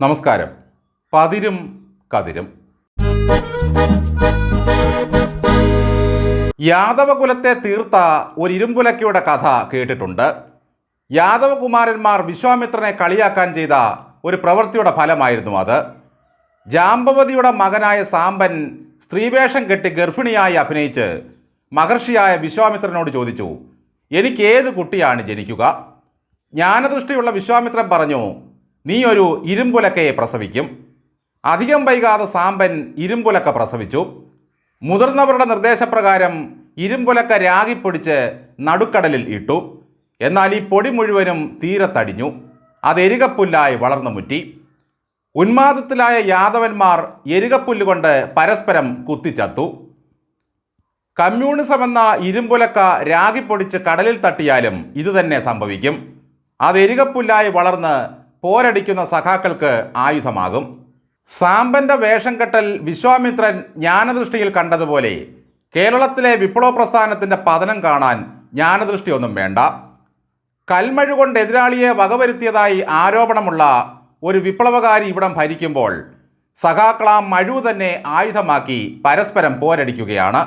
നമസ്കാരം. പതിരും കതിരും. യാദവകുലത്തെ തീർത്ത ഒരു ഇരുമ്പുലക്കയുടെ കഥ കേട്ടിട്ടുണ്ട്. യാദവകുമാരന്മാർ വിശ്വാമിത്രനെ കളിയാക്കാൻ ചെയ്ത ഒരു പ്രവൃത്തിയുടെ ഫലമായിരുന്നു അത്. ജാമ്പവതിയുടെ മകനായ സാമ്പൻ സ്ത്രീവേഷം കെട്ടി ഗർഭിണിയായി അഭിനയിച്ച് മഹർഷിയായ വിശ്വാമിത്രനോട് ചോദിച്ചു എനിക്ക് കുട്ടിയാണ് ജനിക്കുക? ജ്ഞാനദൃഷ്ടിയുള്ള വിശ്വാമിത്രൻ പറഞ്ഞു നീ ഒരു ഇരുമ്പുലക്കയെ പ്രസവിക്കും. അധികം വൈകാതെ സാമ്പൻ ഇരുമ്പുലക്ക പ്രസവിച്ചു. മുതിർന്നവരുടെ നിർദ്ദേശപ്രകാരം ഇരുമ്പുലക്ക രാഗിപ്പൊടിച്ച് നടുക്കടലിൽ ഇട്ടു. എന്നാൽ ഈ പൊടി മുഴുവനും തീരത്തടിഞ്ഞു. അത് എരികപ്പുല്ലായി വളർന്നു മുറ്റി. ഉന്മാദത്തിലായ യാദവന്മാർ എരികപ്പുല്ല് കൊണ്ട് പരസ്പരം കുത്തിച്ചത്തു. കമ്മ്യൂണിസം എന്ന ഇരുമ്പുലക്ക രാഗിപ്പൊടിച്ച് കടലിൽ തട്ടിയാലും ഇതുതന്നെ സംഭവിക്കും. അത് എരികപ്പുല്ലായി വളർന്ന് പോരടിക്കുന്ന സഖാക്കൾക്ക് ആയുധമാകും. സാമ്പന്റെ വേഷം കെട്ടൽ വിശ്വാമിത്രൻ ജ്ഞാനദൃഷ്ടിയിൽ കണ്ടതുപോലെ കേരളത്തിലെ വിപ്ലവ പ്രസ്ഥാനത്തിന്റെ പതനം കാണാൻ ജ്ഞാനദൃഷ്ടിയൊന്നും വേണ്ട. കൽമഴുകൊണ്ട് എതിരാളിയെ വകവരുത്തിയതായി ആരോപണമുള്ള ഒരു വിപ്ലവകാരി ഇവിടം ഭരിക്കുമ്പോൾ സഖാക്കളാം മഴു തന്നെ ആയുധമാക്കി പരസ്പരം പോരടിക്കുകയാണ്.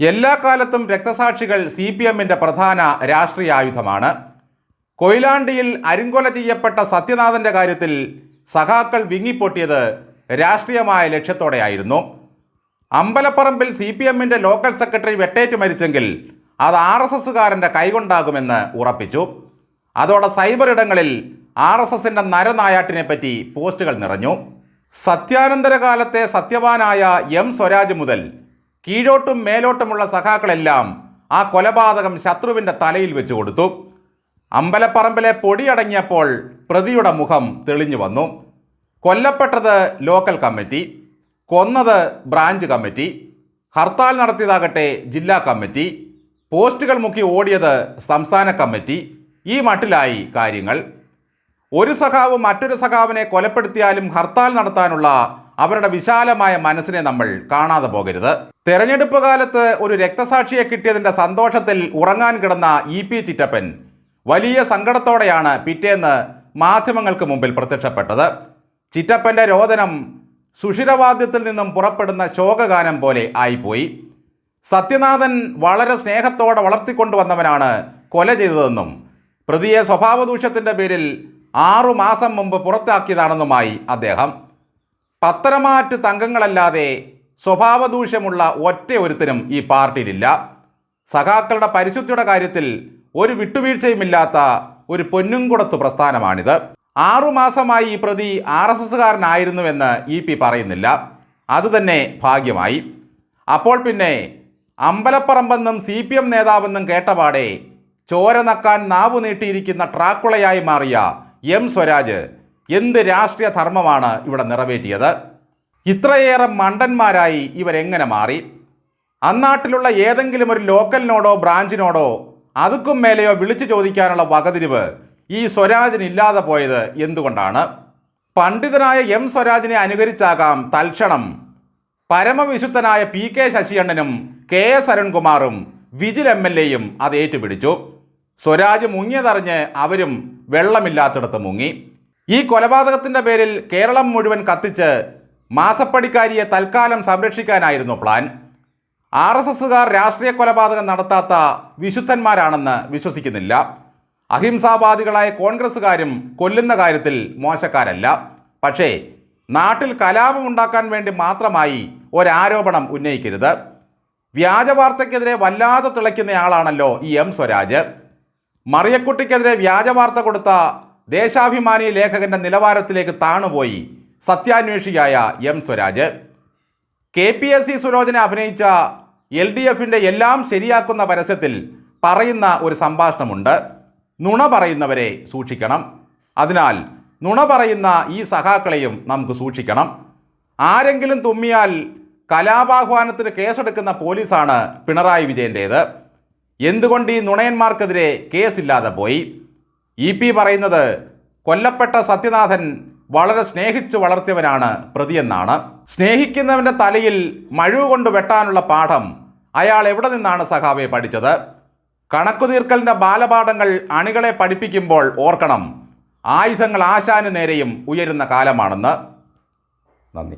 എല്ലാ കാലത്തും രക്തസാക്ഷികൾ സി പി എമ്മിന്റെ പ്രധാന രാഷ്ട്രീയ ആയുധമാണ്. കൊയിലാണ്ടിയിൽ അരിങ്കൊല ചെയ്യപ്പെട്ട സത്യനാഥന്റെ കാര്യത്തിൽ സഖാക്കൾ വിങ്ങിപ്പൊട്ടിയത് രാഷ്ട്രീയമായ ലക്ഷ്യത്തോടെയായിരുന്നു. അമ്പലപ്പറമ്പിൽ സി പി എമ്മിന്റെ ലോക്കൽ സെക്രട്ടറി വെട്ടേറ്റ് മരിച്ചെങ്കിൽ അത് ആർ എസ് എസ്സുകാരന്റെ കൈകൊണ്ടാകുമെന്ന് ഉറപ്പിച്ചു. അതോടെ സൈബർ ഇടങ്ങളിൽ ആർ എസ് എസിന്റെ നരനായാട്ടിനെ പറ്റി പോസ്റ്റുകൾ നിറഞ്ഞു. സത്യാനന്തര കാലത്തെ സത്യവാനായ എം സ്വരാജ് മുതൽ കീഴോട്ടും മേലോട്ടുമുള്ള സഖാക്കളെല്ലാം ആ കൊലപാതകം ശത്രുവിന്റെ തലയിൽ വെച്ചു കൊടുത്തു. അമ്പലപ്പറമ്പിലെ പൊടിയടങ്ങിയപ്പോൾ പ്രതിയുടെ മുഖം തെളിഞ്ഞു വന്നു. കൊല്ലപ്പെട്ടത് ലോക്കൽ കമ്മിറ്റി കൊന്നത് ബ്രാഞ്ച് കമ്മിറ്റി ഹർത്താൽ നടത്തിയതാകട്ടെ ജില്ലാ കമ്മിറ്റി പോസ്റ്റുകൾ മുക്കി ഓടിയത് സംസ്ഥാന കമ്മിറ്റി ഈ മട്ടിലായി കാര്യങ്ങൾ. ഒരു സഖാവ് മറ്റൊരു സഖാവിനെ കൊലപ്പെടുത്തിയാലും ഹർത്താൽ നടത്താനുള്ള അവരുടെ വിശാലമായ മനസ്സിനെ നമ്മൾ കാണാതെ പോകരുത്. തെരഞ്ഞെടുപ്പ് കാലത്ത് ഒരു രക്തസാക്ഷിയെ കിട്ടിയതിന്റെ സന്തോഷത്തിൽ ഉറങ്ങാൻ കിടന്ന ഇ പി ചിറ്റപ്പൻ വലിയ സങ്കടത്തോടെയാണ് പിറ്റേന്ന് മാധ്യമങ്ങൾക്ക് മുമ്പിൽ പ്രത്യക്ഷപ്പെട്ടത്. ചിറ്റപ്പന്റെ രോദനം സുഷിരവാദ്യത്തിൽ നിന്നും പുറപ്പെടുന്ന ശോകഗാനം പോലെ ആയിപ്പോയി. സത്യനാഥൻ വളരെ സ്നേഹത്തോടെ വളർത്തിക്കൊണ്ടുവന്നവനാണ് കൊല ചെയ്തതെന്നും പ്രതിയെ സ്വഭാവദൂഷ്യത്തിന്റെ പേരിൽ ആറു മാസം മുമ്പ് പുറത്താക്കിയതാണെന്നുമായി അദ്ദേഹം. പത്തരമാറ്റ് തങ്കങ്ങളല്ലാതെ സ്വഭാവദൂഷ്യമുള്ള ഒറ്റ ഒരുത്തനും ഈ പാർട്ടിയിലില്ല. സഖാക്കളുടെ പരിശുദ്ധിയുടെ കാര്യത്തിൽ ഒരു വിട്ടുവീഴ്ചയുമില്ലാത്ത ഒരു പൊന്നുംകുടത്ത് പ്രസ്ഥാനമാണിത്. ആറുമാസമായി ഈ പ്രതി ആർ എസ് എസ്സുകാരനായിരുന്നുവെന്ന് ഇ പി പറയുന്നില്ല. അതുതന്നെ ഭാഗ്യമായി. അപ്പോൾ പിന്നെ അമ്പലപ്പറമ്പെന്നും സി പി എം നേതാവെന്നും കേട്ടപാടെ ചോര നക്കാൻ നാവു നീട്ടിയിരിക്കുന്ന ട്രാക്കുളയായി മാറിയ എം സ്വരാജ് എന്ത് രാഷ്ട്രീയ ധർമ്മമാണ് ഇവിടെ നിറവേറ്റിയത്? ഇത്രയേറെ മണ്ടന്മാരായി ഇവരെങ്ങനെ മാറി? അന്നാട്ടിലുള്ള ഏതെങ്കിലും ഒരു ലോക്കലിനോടോ ബ്രാഞ്ചിനോടോ അതുക്കും മേലെയോ വിളിച്ചു ചോദിക്കാനുള്ള വകതിരിവ് ഈ സ്വരാജിന് ഇല്ലാതെ പോയത് എന്തുകൊണ്ടാണ്? പണ്ഡിതനായ എം സ്വരാജിനെ അനുകരിച്ചാകാം തൽക്ഷണം. പരമവിശുദ്ധനായ പി കെ ശശിയണ്ണനും കെ എസ് അരുൺകുമാറും വിജിൽ എം എൽ എയും അത് ഏറ്റുപിടിച്ചു. സ്വരാജ് മുങ്ങിയതറിഞ്ഞ് അവരും വെള്ളമില്ലാത്തിടത്ത് മുങ്ങി. ഈ കൊലപാതകത്തിന്റെ പേരിൽ കേരളം മുഴുവൻ കത്തിച്ച് മാസപ്പടിക്കാരിയെ തൽക്കാലം സംരക്ഷിക്കാനായിരുന്നു പ്ലാൻ. ആർ എസ് എസുകാർ രാഷ്ട്രീയ കൊലപാതകം നടത്താത്ത വിശുദ്ധന്മാരാണെന്ന് വിശ്വസിക്കുന്നില്ല. അഹിംസാവാദികളായ കോൺഗ്രസ്സുകാരും കൊല്ലുന്ന കാര്യത്തിൽ മോശക്കാരല്ല. പക്ഷേ നാട്ടിൽ കലാപമുണ്ടാക്കാൻ വേണ്ടി മാത്രമായി ഒരാരോപണം ഉന്നയിക്കരുത്. വ്യാജവാർത്തയ്ക്കെതിരെ വല്ലാതെ തിളയ്ക്കുന്നയാളാണല്ലോ ഈ എം സ്വരാജ്. മറിയക്കുട്ടിക്കെതിരെ വ്യാജവാർത്ത കൊടുത്ത ദേശാഭിമാനി ലേഖകന്റെ നിലവാരത്തിലേക്ക് താണുപോയി സത്യാന്വേഷിയായ M Swaraj. K P S C സുരോജനെ അഭിനയിച്ച എൽ ഡി എഫിന്റെ എല്ലാം ശരിയാക്കുന്ന പരസ്യത്തിൽ പറയുന്ന ഒരു സംഭാഷണമുണ്ട്. നുണ പറയുന്നവരെ സൂക്ഷിക്കണം. അതിനാൽ നുണ പറയുന്ന ഈ സഖാക്കളെയും നമുക്ക് സൂക്ഷിക്കണം. ആരെങ്കിലും തുമ്മിയാൽ കലാപാഹ്വാനത്തിന് കേസെടുക്കുന്ന പോലീസാണ് പിണറായി വിജയന്റേത് എന്തുകൊണ്ട് ഈ നുണയന്മാർക്കെതിരെ കേസില്ലാതെ പോയി? ഇ പി പറയുന്നത് കൊല്ലപ്പെട്ട സത്യനാഥൻ വളരെ സ്നേഹിച്ചു വളർത്തിയവനാണ് പ്രതിയെന്നാണ്. സ്നേഹിക്കുന്നവന്റെ തലയിൽ മഴു കൊണ്ട് വെട്ടാനുള്ള പാഠം അയാൾ എവിടെ നിന്നാണ് സഖാവെ പഠിച്ചത്? കണക്കു തീർക്കലിന്റെ ബാലപാഠങ്ങൾ അണികളെ പഠിപ്പിക്കുമ്പോൾ ഓർക്കണം. ആയുധങ്ങൾ ആശാന് നേരെയും ഉയരുന്ന കാലമാണെന്ന്. നന്ദി.